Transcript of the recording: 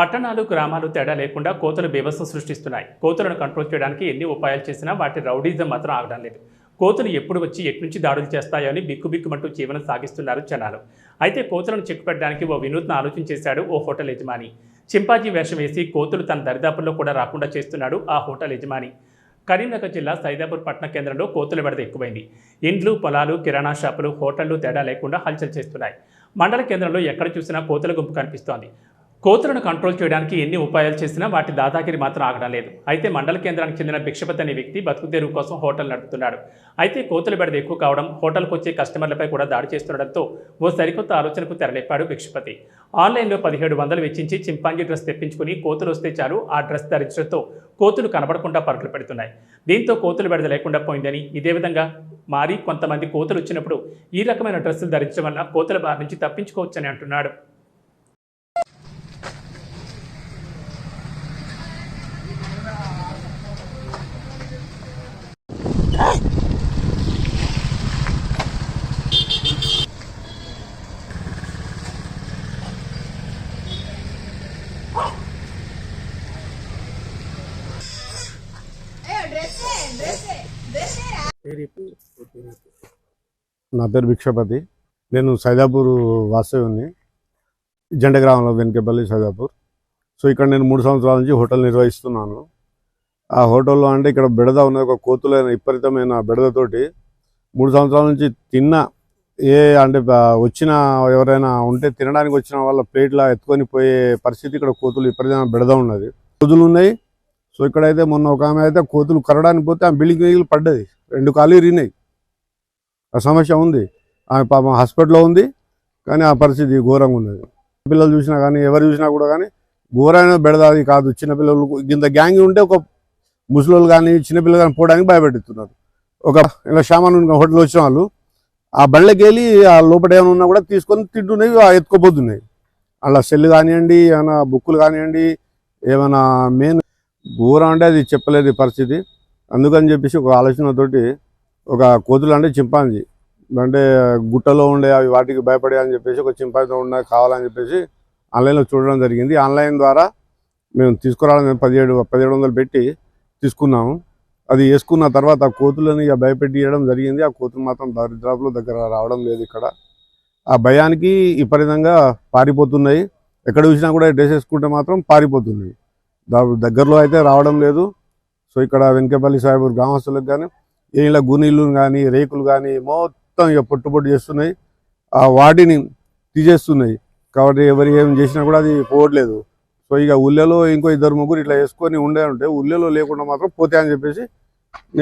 పట్టణాలు గ్రామాలు తేడా లేకుండా కోతలు బీభత్సం సృష్టిస్తున్నాయి. కోతులను కంట్రోల్ చేయడానికి ఎన్ని ఉపాయాలు చేసినా వాటి రౌడీజం మాత్రం ఆగడం లేదు. కోతులు ఎప్పుడు వచ్చి ఎట్నుంచి దాడులు చేస్తాయో అని బిక్కుబిక్కుమంటూ జీవనం సాగిస్తున్నారు జనాలు. అయితే కోతులను చెక్కుపెట్టడానికి ఓ వినూత్న ఆలోచన చేశాడు ఓ హోటల్ యజమాని. చింపాజీ వేషం వేసి కోతులు తన దరిదాపుల్లో కూడా రాకుండా చేస్తున్నాడు ఆ హోటల్ యజమాని. కరీంనగర్ జిల్లా సైదాపూర్ పట్టణ కేంద్రంలో కోతుల విడత ఎక్కువైంది. ఇండ్లు పొలాలు కిరాణా షాపులు హోటళ్ళు తేడా లేకుండా హల్చల్ చేస్తున్నాయి. మండల కేంద్రంలో ఎక్కడ చూసినా కోతుల గుంపు కనిపిస్తోంది. కోతులను కంట్రోల్ చేయడానికి ఎన్ని ఉపాయాలు చేసినా వాటి దాదాగిరి మాత్రం ఆగడం లేదు. అయితే మండల కేంద్రానికి చెందిన భిక్షపతి అనే వ్యక్తి బతుకుతెరువు కోసం హోటల్ నడుపుతున్నాడు. అయితే కోతుల బెడద ఎక్కువ కావడం హోటల్కు వచ్చే కస్టమర్లపై కూడా దాడి చేస్తుండడంతో ఓ సరికొత్త ఆలోచనకు తెరలేపాడు భిక్షపతి. ఆన్లైన్లో పదిహేడు వందలు వెచ్చించి చింపాంజీ డ్రెస్ తెప్పించుకుని కోతులు వస్తే చాలు ఆ డ్రెస్ ధరించడంతో కోతులు కనబడకుండా పరుగులు పెడుతున్నాయి. దీంతో కోతులు బెడద లేకుండా పోయిందని ఇదే విధంగా మారి కొంతమంది కోతులు వచ్చినప్పుడు ఈ రకమైన డ్రెస్సులు ధరించడం వల్ల కోతుల బారి నుంచి తప్పించుకోవచ్చని అంటున్నాడు. నా పేరు భిక్షపతి. నేను సైదాపూర్ వాస్తవ్యుని జెండ గ్రామంలో వెనకపల్లి సైదాపూర్. సో ఇక్కడ నేను మూడు సంవత్సరాల నుంచి హోటల్ నిర్వహిస్తున్నాను. ఆ హోటల్లో అంటే ఇక్కడ బెడద ఉన్నది ఒక కోతులైన విపరీతమైన బెడదతోటి మూడు సంవత్సరాల నుంచి తిన్న ఏ అంటే వచ్చిన ఎవరైనా ఉంటే తినడానికి వచ్చిన వాళ్ళ ప్లేట్లా ఎత్తుకొని పోయే పరిస్థితి ఇక్కడ కోతులు విపరీతమైన బెడద ఉన్నది. కోతులు ఉన్నాయి సో ఇక్కడైతే మొన్న ఒక ఆమె అయితే కోతులు కరడానికి పోతే ఆ బిల్డింగ్ మిగిలి పడ్డది. రెండు కాలు ఇరిగినాయి ఆ సమస్య ఉంది. ఆమె పాపం హాస్పిటల్లో ఉంది. కానీ ఆ పరిస్థితి ఘోరంగా ఉన్నది. పిల్లలు చూసినా కానీ ఎవరు చూసినా కూడా కానీ ఘోరమైన బెడదాది కాదు. చిన్నపిల్లలు ఇంత గ్యాంగ్ ఉంటే ఒక ముసలోళ్ళు కానీ చిన్నపిల్లలు కానీ పోవడానికి భయపెడుతున్నారు. ఒక ఇలా సామాన్ హోటల్ వచ్చిన వాళ్ళు ఆ బళ్ళకి వెళ్ళి ఆ లోపల ఏమైనా ఉన్నా కూడా తీసుకొని తింటున్నాయి ఆ ఎత్తుకోపోతున్నాయి. అలా సెల్ కానివ్వండి ఏమైనా బుక్కులు కానివ్వండి ఏమైనా మెయిన్ ఘోరం అంటే అది చెప్పలేదు పరిస్థితి. అందుకని చెప్పేసి ఒక ఆలోచనతోటి ఒక కోతులు అంటే చింపాంజీ. అంటే గుట్టలో ఉండే అవి వాటికి భయపడే అని చెప్పేసి ఒక చింపాంజీ ఉన్న కావాలని చెప్పేసి ఆన్లైన్లో చూడడం జరిగింది. ఆన్లైన్ ద్వారా మేము తీసుకురావడం పదిహేడు పదిహేడు వందలు పెట్టి తీసుకున్నాము. అది వేసుకున్న తర్వాత ఆ కోతులని ఇక భయపెట్టి ఇవ్వడం జరిగింది. ఆ కోతులు మాత్రం దరిద్రాపులు దగ్గర రావడం లేదు ఇక్కడ. ఆ భయానికి విపరీతంగా పారిపోతున్నాయి. ఎక్కడ చూసినా కూడా డ్రెస్ వేసుకుంటే మాత్రం పారిపోతున్నాయి. దగ్గరలో అయితే రావడం లేదు. సో ఇక్కడ వెనకపల్లి సాహెబ్ గ్రామస్తులకు కానీ ఇలా గునీళ్ళు కానీ రేకులు కానీ మొత్తం ఇక పొట్టుపొట్టు చేస్తున్నాయి. ఆ వాటిని తీసేస్తున్నాయి. కాబట్టి ఎవరు ఏం చేసినా కూడా అది పోవట్లేదు. సో ఇక ఉల్లెలో ఇంకో ఇద్దరు ముగ్గురు ఇట్లా వేసుకొని ఉండే ఉంటే ఉల్లెలో లేకుండా మాత్రం పోతే అని చెప్పేసి